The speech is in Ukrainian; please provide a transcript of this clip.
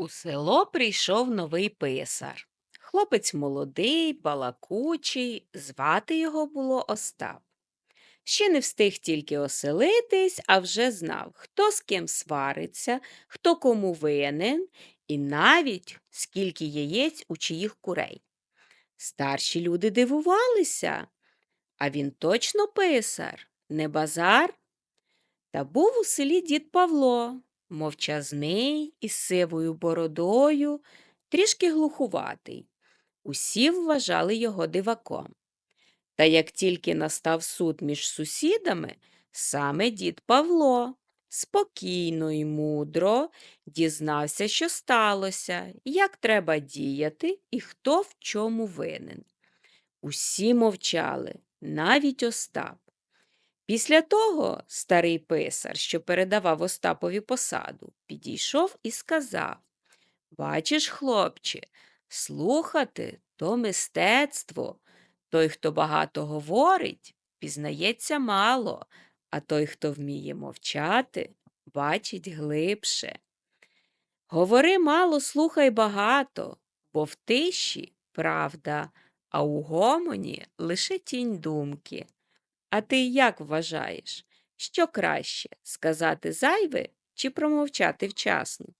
У село прийшов новий писар. Хлопець молодий, балакучий, звати його було Остап. Ще не встиг тільки оселитись, а вже знав, хто з ким свариться, хто кому винен, і навіть скільки яєць у чиїх курей. Старші люди дивувалися, а він точно писар, не базар. Та був у селі дід Павло, мовчазний, із сивою бородою, трішки глухуватий. Усі вважали його диваком. Та як тільки настав суд між сусідами, саме дід Павло спокійно і мудро дізнався, що сталося, як треба діяти і хто в чому винен. Усі мовчали, навіть Остап. Після того старий писар, що передавав Остапові посаду, підійшов і сказав Бачиш, хлопче, слухати то мистецтво. Той, хто багато говорить, пізнається мало, а той, хто вміє мовчати, бачить глибше. Говори мало, слухай багато, бо в тиші правда, а у гомоні лише тінь думки. А ти як вважаєш, що краще сказати зайве чи промовчати вчасно?